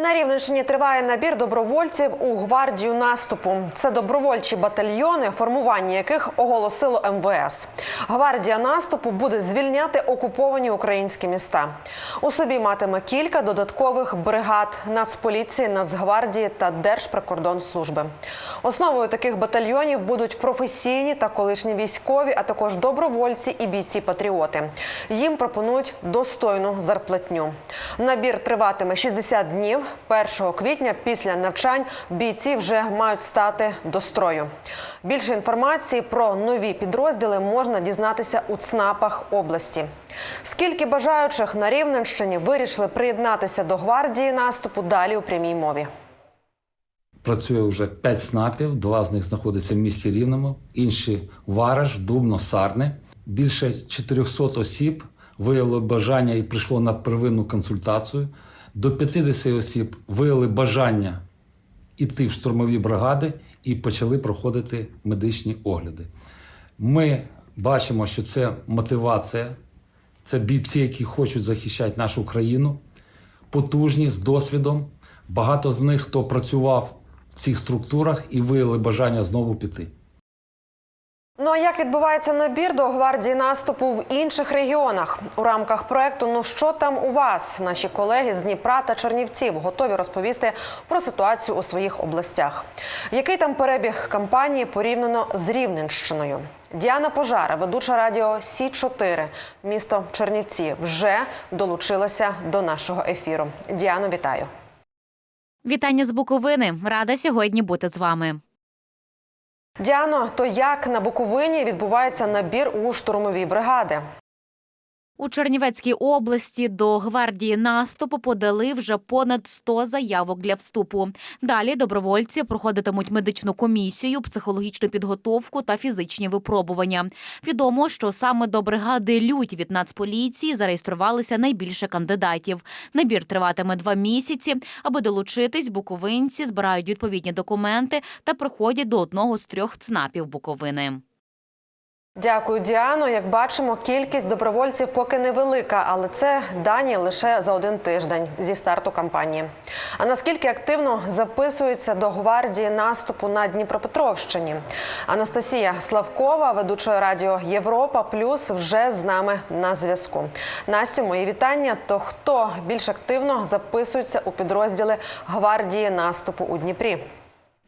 На Рівненщині триває набір добровольців у гвардію наступу. Це добровольчі батальйони, формування яких оголосило МВС. Гвардія наступу буде звільняти окуповані українські міста. У собі матиме кілька додаткових бригад Нацполіції, Нацгвардії та Держприкордонслужби. Основою таких батальйонів будуть професійні та колишні військові, а також добровольці і бійці-патріоти. Їм пропонують достойну зарплатню. Набір триватиме 60 днів. 1 квітня після навчань бійці вже мають стати до строю. Більше інформації про нові підрозділи можна дізнатися у ЦНАПах області. Скільки бажаючих на Рівненщині вирішили приєднатися до гвардії наступу далі у прямій мові. Працює вже 5 снапів, два з них знаходяться в місті Рівному, інші Вараш, Дубно, Сарни. Більше 400 осіб виявили бажання і прийшло на первинну консультацію. До 50 осіб виявили бажання йти в штурмові бригади і почали проходити медичні огляди. Ми бачимо, що це мотивація, це бійці, які хочуть захищати нашу країну, потужні з досвідом. Багато з них, хто працював в цих структурах і виявили бажання знову піти. Ну а як відбувається набір до гвардії наступу в інших регіонах у рамках проекту Ну що там у вас? Наші колеги з Дніпра та Чернівців готові розповісти про ситуацію у своїх областях. Який там перебіг кампанії порівняно з Рівненщиною? Діана Пожара, ведуча радіо Сі 4 місто Чернівці, вже долучилася до нашого ефіру. Діано, вітаю. Вітання з Буковини. Рада сьогодні бути з вами. Діано, то як на Буковині відбувається набір у штурмові бригади? У Чернівецькій області до гвардії наступу подали вже понад 100 заявок для вступу. Далі добровольці проходитимуть медичну комісію, психологічну підготовку та фізичні випробування. Відомо, що саме до бригади Людь від Нацполіції зареєструвалися найбільше кандидатів. Набір триватиме два місяці. Аби долучитись, буковинці збирають відповідні документи та приходять до одного з трьох ЦНАПів Буковини. Дякую, Діано. Як бачимо, кількість добровольців поки невелика, але це дані лише за один тиждень зі старту кампанії. А наскільки активно записуються до гвардії наступу на Дніпропетровщині? Анастасія Славкова, ведуча радіо Європа Плюс, вже з нами на зв'язку. Настю, мої вітання. То хто більш активно записується у підрозділи гвардії наступу у Дніпрі?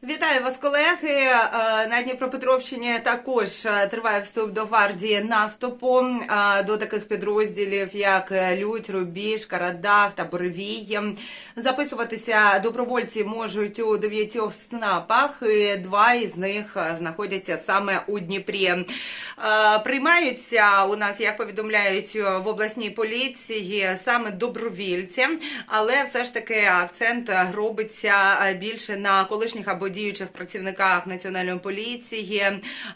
Вітаю вас, колеги. Е, На Дніпропетровщині також е, триває вступ до гвардії наступу е, до таких підрозділів, як Людь, Рубіж, Карадах та Боревій. Записуватися добровольці можуть у дев'ятьох снапах. і Два із них знаходяться саме у Дніпрі. Приймаються у нас, як повідомляють в обласній поліції, саме добровільці, але все ж таки акцент робиться більше на колишніх або діючих працівниках національної поліції,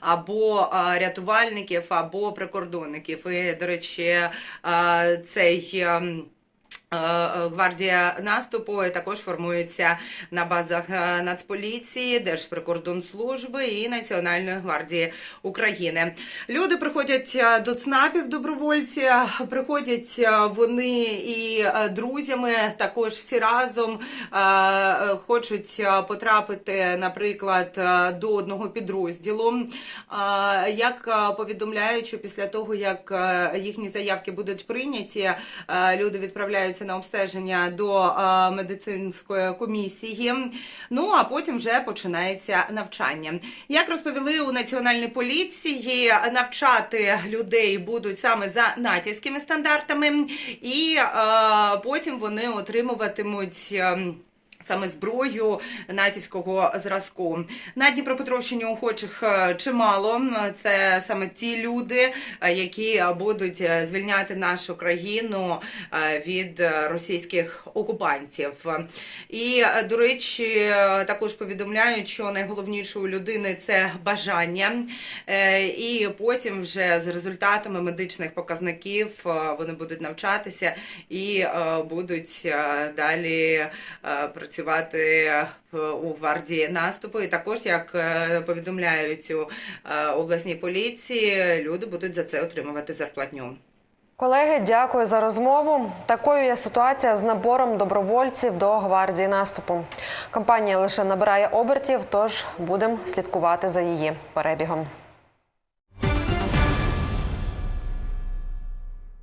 або рятувальників, або прикордонників. І, до речі, цей. Ем, е, Гвардія наступу також формується на базах е, Нацполіції, Держприкордонслужби і Національної гвардії України. Люди приходять е, до ЦНАПів добровольці, приходять е, вони і е, друзями, також всі разом е, е, хочуть е, потрапити, наприклад, е, до одного підрозділу. Е, Як е, повідомляють, що після того, як е, їхні заявки будуть прийняті, е, люди відправляються на обстеження до е, медицинської комісії. Ну а потім вже починається навчання. Як розповіли у національній поліції, навчати людей будуть саме за натівськими стандартами, і е, потім вони отримуватимуть. Саме зброю натівського зразку на Дніпропетровщині охочих е, чимало. Це саме ті люди, е, які будуть е, звільняти нашу країну від російських окупантів. І до речі, також повідомляють, що найголовніше у людини це бажання, і потім вже з результатами медичних показників вони будуть навчатися і будуть далі е, працювати е, у гвардії наступу. І також, як е, повідомляють у е, обласній поліції, люди будуть за це отримувати зарплатню. Колеги, дякую за розмову. Такою є ситуація з набором добровольців до гвардії наступу. Кампанія лише набирає обертів, тож будемо слідкувати за її перебігом.